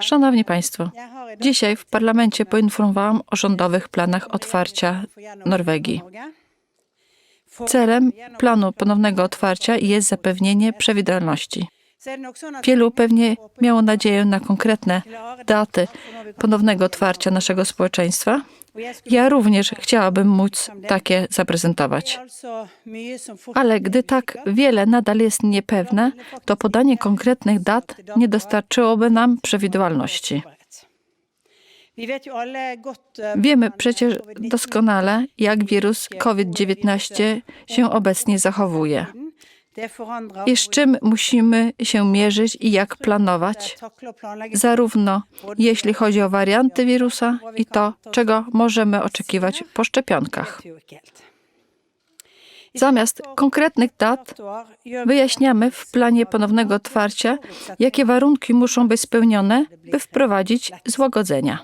Szanowni Państwo, dzisiaj w parlamencie poinformowałam o rządowych planach otwarcia Norwegii. Celem planu ponownego otwarcia jest zapewnienie przewidywalności. Wielu pewnie miało nadzieję na konkretne daty ponownego otwarcia naszego społeczeństwa. Ja również chciałabym móc takie zaprezentować. Ale gdy tak wiele nadal jest niepewne, to podanie konkretnych dat nie dostarczyłoby nam przewidywalności. Wiemy przecież doskonale, jak wirus COVID-19 się obecnie zachowuje i z czym musimy się mierzyć i jak planować, zarówno jeśli chodzi o warianty wirusa i to, czego możemy oczekiwać po szczepionkach. Zamiast konkretnych dat wyjaśniamy w planie ponownego otwarcia, jakie warunki muszą być spełnione, by wprowadzić złagodzenia.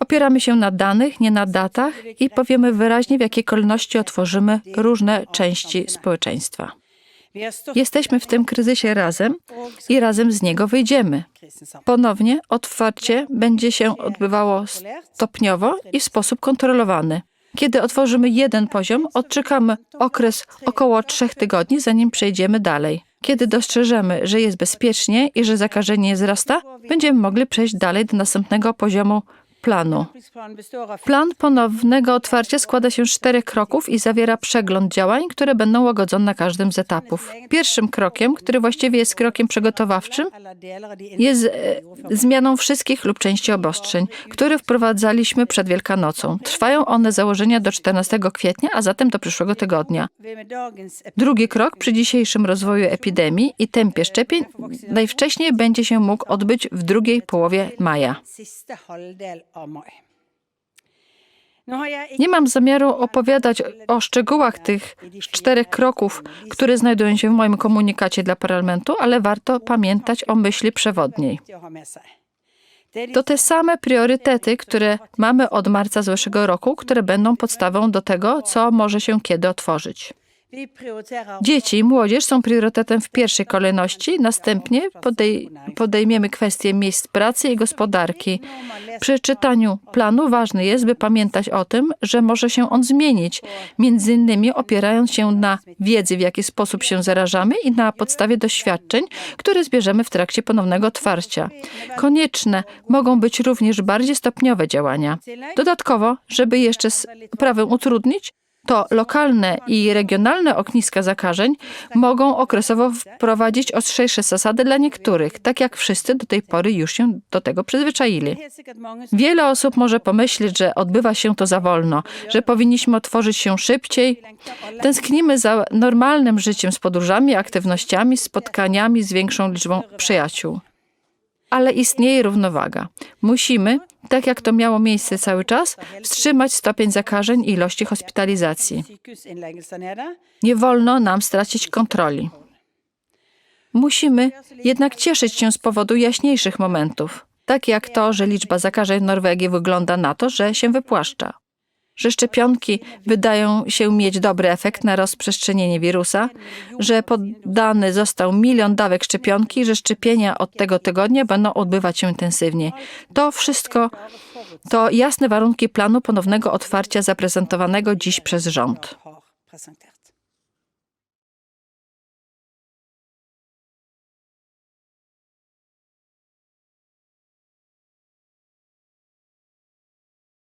Opieramy się na danych, nie na datach i powiemy wyraźnie, w jakiej kolejności otworzymy różne części społeczeństwa. Jesteśmy w tym kryzysie razem i razem z niego wyjdziemy. Ponownie otwarcie będzie się odbywało stopniowo i w sposób kontrolowany. Kiedy otworzymy jeden poziom, odczekamy okres około trzech tygodni, zanim przejdziemy dalej. Kiedy dostrzeżemy, że jest bezpiecznie i że zakażenie nie wzrasta, będziemy mogli przejść dalej do następnego poziomu planu. Plan ponownego otwarcia składa się z czterech kroków i zawiera przegląd działań, które będą łagodzone na każdym z etapów. Pierwszym krokiem, który właściwie jest krokiem przygotowawczym, jest e, zmianą wszystkich lub części obostrzeń, które wprowadzaliśmy przed Wielkanocą. Trwają one założenia do 14 kwietnia, a zatem do przyszłego tygodnia. Drugi krok przy dzisiejszym rozwoju epidemii i tempie szczepień najwcześniej będzie się mógł odbyć w drugiej połowie maja. Nie mam zamiaru opowiadać o szczegółach tych czterech kroków, które znajdują się w moim komunikacie dla parlamentu, ale warto pamiętać o myśli przewodniej. To te same priorytety, które mamy od marca zeszłego roku, które będą podstawą do tego, co może się kiedy otworzyć. Dzieci i młodzież są priorytetem w pierwszej kolejności, następnie podej podejmiemy kwestie miejsc pracy i gospodarki. Przy czytaniu planu ważne jest, by pamiętać o tym, że może się on zmienić, między innymi opierając się na wiedzy, w jaki sposób się zarażamy i na podstawie doświadczeń, które zbierzemy w trakcie ponownego otwarcia. Konieczne mogą być również bardziej stopniowe działania. Dodatkowo, żeby jeszcze sprawę utrudnić, to lokalne i regionalne ogniska zakażeń mogą okresowo wprowadzić ostrzejsze zasady dla niektórych, tak jak wszyscy do tej pory już się do tego przyzwyczaili. Wiele osób może pomyśleć, że odbywa się to za wolno, że powinniśmy otworzyć się szybciej. Tęsknimy za normalnym życiem z podróżami, aktywnościami, spotkaniami z większą liczbą przyjaciół. Ale istnieje równowaga. Musimy, tak jak to miało miejsce cały czas, wstrzymać stopień zakażeń i ilości hospitalizacji. Nie wolno nam stracić kontroli. Musimy jednak cieszyć się z powodu jaśniejszych momentów, tak jak to, że liczba zakażeń w Norwegii wygląda na to, że się wypłaszcza. Że szczepionki wydają się mieć dobry efekt na rozprzestrzenienie wirusa, że poddany został milion dawek szczepionki, że szczepienia od tego tygodnia będą odbywać się intensywnie. To wszystko to jasne warunki planu ponownego otwarcia zaprezentowanego dziś przez rząd.